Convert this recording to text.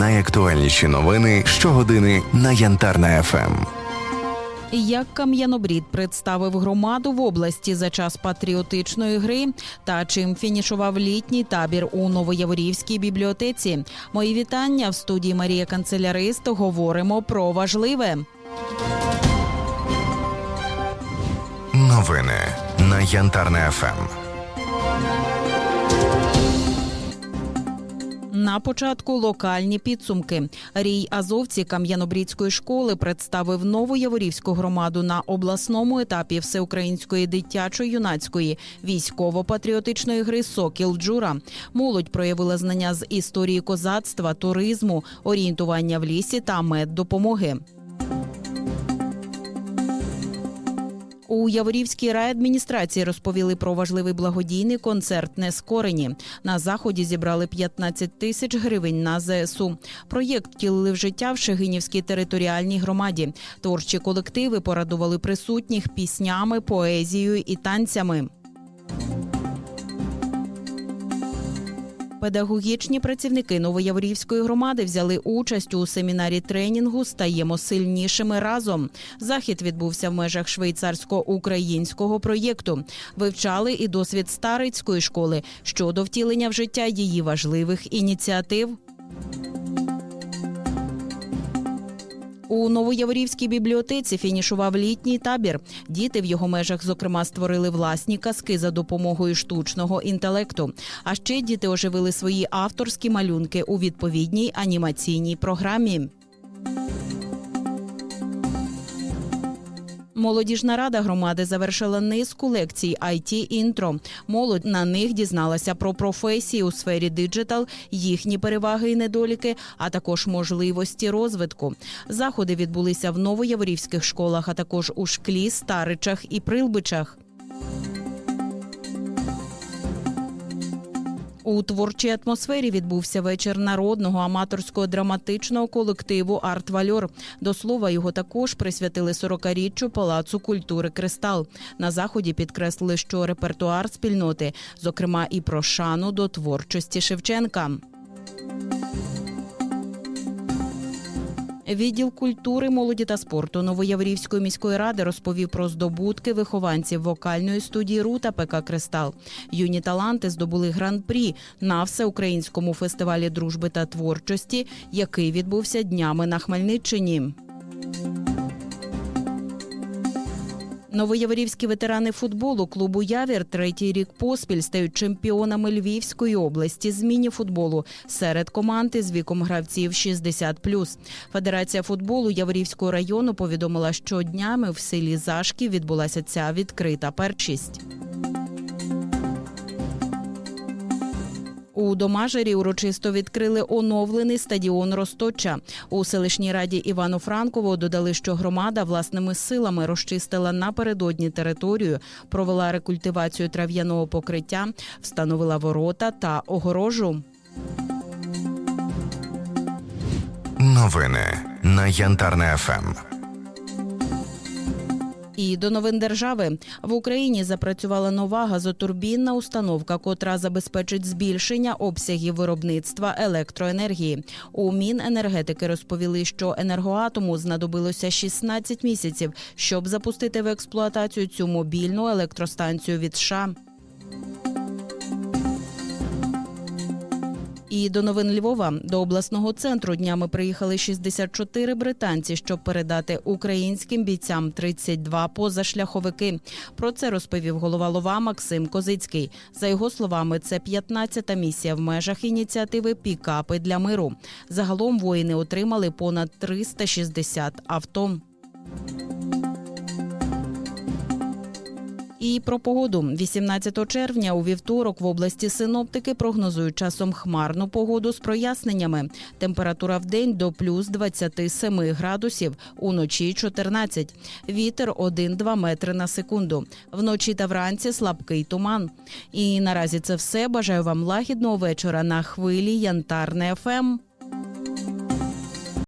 найактуальніші новини щогодини на Янтарна ФМ. Як Кам'янобрід представив громаду в області за час патріотичної гри та чим фінішував літній табір у Новояворівській бібліотеці. Мої вітання в студії Марія Канцелярист. Говоримо про важливе. Новини на Янтарна ФМ. На початку локальні підсумки. Рій Азовці Кам'янобрідської школи представив нову Яворівську громаду на обласному етапі всеукраїнської дитячо-юнацької військово-патріотичної гри Сокіл Джура. Молодь проявила знання з історії козацтва, туризму, орієнтування в лісі та меддопомоги. У Яворівській райадміністрації розповіли про важливий благодійний концерт Нескорені. На заході зібрали 15 тисяч гривень на ЗСУ. Проєкт втілили в життя в Шегинівській територіальній громаді. Творчі колективи порадували присутніх піснями, поезією і танцями. Педагогічні працівники Новояворівської громади взяли участь у семінарі тренінгу Стаємо сильнішими разом. Захід відбувся в межах швейцарсько-українського проєкту. Вивчали і досвід старицької школи щодо втілення в життя її важливих ініціатив. У Новояворівській бібліотеці фінішував літній табір. Діти в його межах, зокрема, створили власні казки за допомогою штучного інтелекту. А ще діти оживили свої авторські малюнки у відповідній анімаційній програмі. Молодіжна рада громади завершила низку лекцій it інтро. Молодь на них дізналася про професії у сфері диджитал, їхні переваги і недоліки, а також можливості розвитку. Заходи відбулися в новояворівських школах, а також у шклі, старичах і прилбичах. У творчій атмосфері відбувся вечір народного аматорського драматичного колективу Арт Вальор. До слова, його також присвятили 40-річчю Палацу культури Кристал. На заході підкреслили, що репертуар спільноти, зокрема і про шану до творчості Шевченка. Відділ культури, молоді та спорту Новояврівської міської ради розповів про здобутки вихованців вокальної студії Рута ПК Кристал. Юні таланти здобули гран-прі на всеукраїнському фестивалі дружби та творчості, який відбувся днями на Хмельниччині. Новояворівські ветерани футболу клубу Явір третій рік поспіль стають чемпіонами Львівської області з міні-футболу серед команд із віком гравців 60+. Федерація футболу Яворівського району повідомила, що днями в селі Зашків відбулася ця відкрита першість. У Домажері урочисто відкрили оновлений стадіон Росточа. У селищній раді Івано-Франково додали, що громада власними силами розчистила напередодні територію, провела рекультивацію трав'яного покриття, встановила ворота та огорожу. Новини на Янтарна ФМ. І до новин держави в Україні запрацювала нова газотурбінна установка, котра забезпечить збільшення обсягів виробництва електроенергії. У Міненергетики розповіли, що енергоатому знадобилося 16 місяців, щоб запустити в експлуатацію цю мобільну електростанцію від США. І до новин Львова до обласного центру днями приїхали 64 британці, щоб передати українським бійцям 32 позашляховики. Про це розповів голова Лова Максим Козицький. За його словами, це 15-та місія в межах ініціативи Пікапи для миру. Загалом воїни отримали понад 360 авто. І про погоду 18 червня у вівторок в області синоптики прогнозують часом хмарну погоду з проясненнями. Температура в день до плюс 27 градусів, уночі 14. Вітер 1-2 метри на секунду. Вночі та вранці слабкий туман. І наразі це все. Бажаю вам лагідного вечора на хвилі Янтарне ФМ.